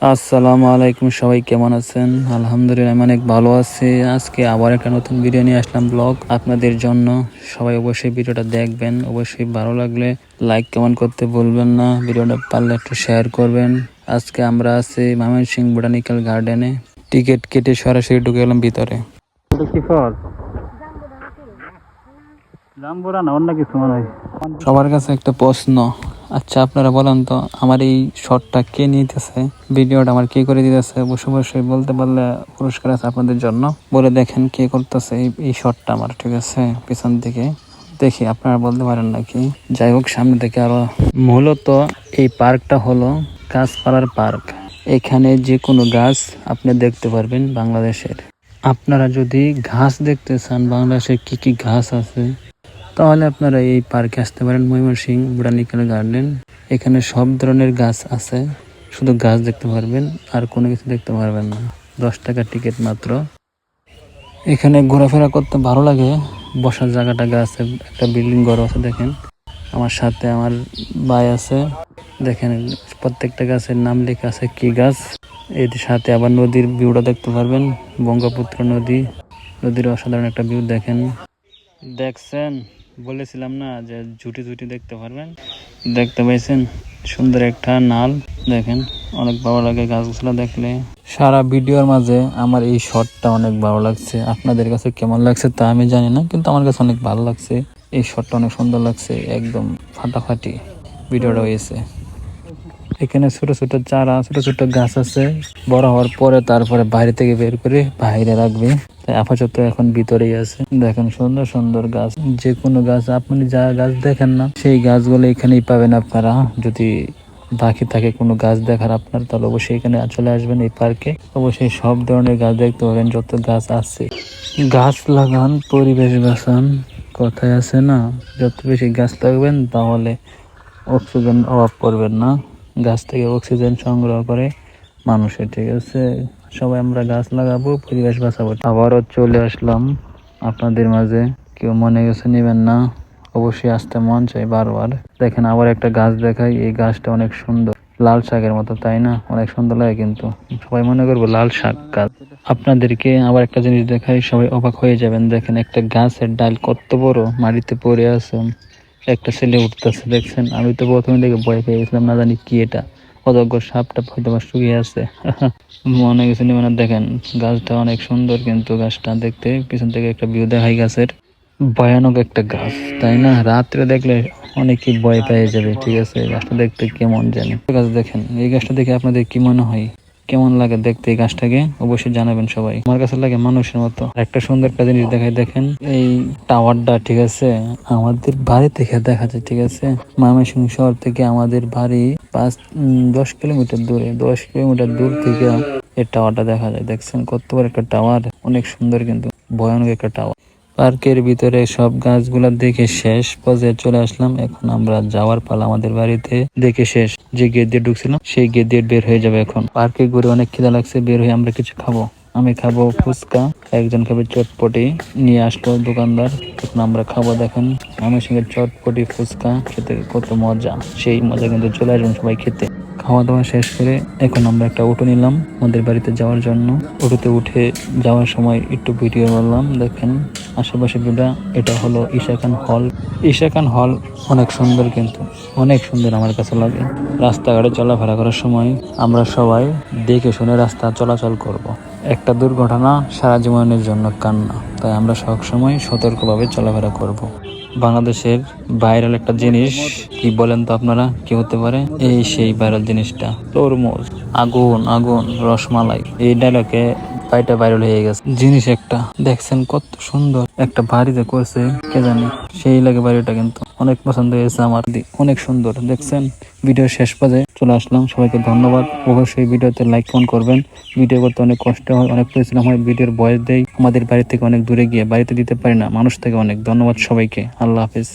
আসসালামু আলাইকুম সবাই কেমন আছেন? আলহামদুলিল্লাহ আমি অনেক ভালো আছি। আজকে আবার একটা নতুন ভিডিও নিয়ে আসলাম ব্লগ আপনাদের জন্য। সবাই অবশ্যই ভিডিওটা দেখবেন অবশ্যই ভালো লাগলে লাইক কমেন্ট করতে বলবেন না। ভিডিওটা পারলে একটু শেয়ার করবেন। আজকে আমরা আছি সিং বোটানিক্যাল গার্ডেনে টিকিট কেটে সরাসরি ঢুকে গেলাম ভিতরে। কি ফল? জাম্বুরা না অন্য কিছু সবার কাছে একটা প্রশ্ন। আচ্ছা আপনারা বলেন তো, আমার এই শটটা কে নিতেছে? ভিডিওটা আমার কে করে দিতেছে? বসে বসে বলতে পারলে পুরস্কার আছে আপনাদের জন্য। বলে দেখেন কে করতেছে এই শটটা আমার, ঠিক আছে? পিছন থেকে দেখি, আপনারা বলতে পারেন নাকি? যাই হোক, সামনে থেকে আরও। মূলত এই পার্কটা হলো গাছপালার পার্ক। এখানে যে কোনো গাছ আপনি দেখতে পারবেন বাংলাদেশের। আপনারা যদি ঘাস দেখতে চান, বাংলাদেশে কি কি ঘাস আছে? তাহলে আপনারা এই পার্কে আসতে পারেন ময়মনসিং বোটানিক্যাল গার্ডেন। এখানে সব ধরনের গাছ আছে, শুধু গাছ দেখতে পারবেন, আর কোনো কিছু দেখতে পারবেন না। দশ টাকা টিকিট মাত্র। এখানে ঘোরাফেরা করতে ভালো লাগে, বসার জায়গাটা আছে একটা বিল্ডিং ঘর আছে দেখেন। আমার সাথে আমার ভাই আছে, দেখেন প্রত্যেকটা গাছের নাম লেখা আছে কি গাছ। এর সাথে আবার নদীর ভিউটা দেখতে পারবেন, বঙ্গপুত্র নদী। নদীর অসাধারণ একটা ভিউ দেখেন। দেখছেন? বলেছিলাম না যে ঝুটি ঝুটি দেখতে পারবেন? দেখতে পাইছেন? সুন্দর একটা নাল। দেখেন, অনেক ভালো লাগে গাছগুলো দেখলে। সারা ভিডিওর মাঝে আমার এই শটটা অনেক ভালো লাগছে। আপনাদের কাছে কেমন লাগছে তা আমি জানি না, কিন্তু আমার কাছে অনেক ভালো লাগছে। এই শটটা অনেক সুন্দর লাগছে, একদম ফাটাফাটি ভিডিওটা হয়েছে। এখানে ছোট ছোট চারা, ছোট ছোট গাছ আছে। বড় হওয়ার পরে তারপরে বাইরে থেকে বের করে বাইরে রাখবে। তাই আপাতত এখন ভিতরেই আছে। দেখেন সুন্দর সুন্দর গাছ। যে কোনো গাছ, আপনি যা গাছ দেখেন না, সেই গাছগুলো এখানেই পাবেন আপনারা। যদি বাকি থাকে কোনো গাছ দেখার আপনার, তাহলে অবশ্যই এখানে চলে আসবেন এই পার্কে। অবশ্যই সব ধরনের গাছ দেখতে পাবেন, যত গাছ আছে। গাছ লাগান, পরিবেশ বাঁচান। কথায় আছে না, যত বেশি গাছ লাগাবেন, তাহলে অক্সিজেন অভাব করবেন না। গাছ থেকে অক্সিজেন সংগ্রহ করে মানুষের, ঠিক আছে? সবাই আমরা গাছ লাগাবো, পরিবেশ বাঁচাবো। আবারও চলে আসলাম আপনাদের মাঝে। কেউ মনে গেছে নেবেন না? অবশ্যই আসতে মন চাই বারবার। দেখেন আবার একটা গাছ দেখাই, এই গাছটা অনেক সুন্দর। লাল শাকের মতো, তাই না? অনেক সুন্দর লাগে কিন্তু। সবাই মনে করব লাল শাক গাছ। আপনাদেরকে আবার একটা জিনিস দেখাই, সবাই অবাক হয়ে যাবেন। দেখেন একটা গাছের ডাল কত বড়, মাটিতে পড়ে আছে। একটা ছেলে উঠতেছে, দেখছেন? আমি তো প্রথমে দেখে ভয় পেয়ে গেছিলাম, না জানি কি এটা। অযোগ্য সাপটা হয়তো বা শুকিয়ে আছে। মনে গেছে মানে দেখেন, গাছটা অনেক সুন্দর কিন্তু গাছটা দেখতে, পিছন থেকে একটা ভিউ দেখাই গাছের। ভয়ানক একটা গাছ, তাই না? রাত্রে দেখলে অনেকেই ভয় পেয়ে যাবে, ঠিক আছে? গাছটা দেখতে কেমন জানি। গাছ দেখেন, এই গাছটা দেখে আপনাদের কি মনে হয়? কেমন লাগে দেখতে এই গাছটাকে অবশ্যই জানাবেন সবাই। আমার কাছে লাগে মানুষের মতো। একটা সুন্দর একটা জিনিস দেখাই, দেখেন। এই টাওয়ারটা, ঠিক আছে? আমাদের বাড়ি থেকে দেখা যায়, ঠিক আছে? ময়মনসিংহ শহর থেকে আমাদের বাড়ি পাঁচ দশ কিলোমিটার দূরে। দশ কিলোমিটার দূর থেকে এই টাওয়ারটা দেখা যায়। দেখছেন কত বড় একটা টাওয়ার? অনেক সুন্দর কিন্তু। ভয়ানক একটা টাওয়ার। পার্কের ভিতরে সব গাছগুলা দেখে শেষ পর্যায়ে চলে আসলাম। এখন আমরা যাওয়ার পালা আমাদের বাড়িতে দেখে শেষ। যে গেট দিয়ে ঢুকছিলাম, সেই গেট দিয়ে বের হয়ে যাবে এখন। পার্কে ঘুরে অনেক খিদা লাগছে, বের হয়ে আমরা কিছু খাব। আমি খাব ফুচকা, একজন খাবে চটপটি, নিয়ে আসলো দোকানদার। এখন আমরা খাব, দেখেন, আমার সঙ্গে চটপটি, ফুচকা, খেতে কত মজা। সেই মজা কিন্তু চলে আসবেন সবাই খেতে। খাওয়া দাওয়া শেষ করে এখন আমরা একটা অটো নিলাম আমাদের বাড়িতে যাওয়ার জন্য অটোতে উঠে যাওয়ার সময় একটু ভিডিও করলাম দেখেন আশেপাশে ভিউটা এটা হলো ঈশা খান হল ঈশা খান হল অনেক সুন্দর কিন্তু, অনেক সুন্দর আমার কাছে লাগে রাস্তাঘাটে চলাফেরা করার সময় আমরা সবাই দেখে শুনে রাস্তা চলাচল করব। একটা দুর্ঘটনা সারা জীবনের জন্য কান্না, তাই আমরা সবসময় সতর্কভাবে চলাফেরা করব। বাংলাদেশের ভাইরাল একটা জিনিস, কি বলেন তো আপনারা? কি হতে পারে? এই সেই ভাইরাল জিনিসটা। তরমুজ। আগুন আগুন, রসমালাই। এই ডায়লগে পাইটা ভাইরাল হয়ে গেছে? জিনিস একটা। দেখছেন কত সুন্দর। একটা বাড়িতে করছে, কে জানি? সেই লাগে বাড়িটা কিন্তু। অনেক পছন্দ হয়েছে আমার। অনেক সুন্দর, দেখছেন? ভিডিও শেষ পর্যায়ে চলে আসলাম। সবাইকে ধন্যবাদ। অবশ্যই ভিডিওতে লাইক ফোন করবেন। ভিডিও করতে অনেক কষ্ট হয়, অনেক পরিশ্রম হয়। ভিডিওর বয়স দেয় আমাদের বাড়ি থেকে অনেক দূরে গিয়ে বাড়িতে দিতে পারি না, মানুষ থেকে অনেক। ধন্যবাদ সবাইকে। আল্লাহ হাফিজ।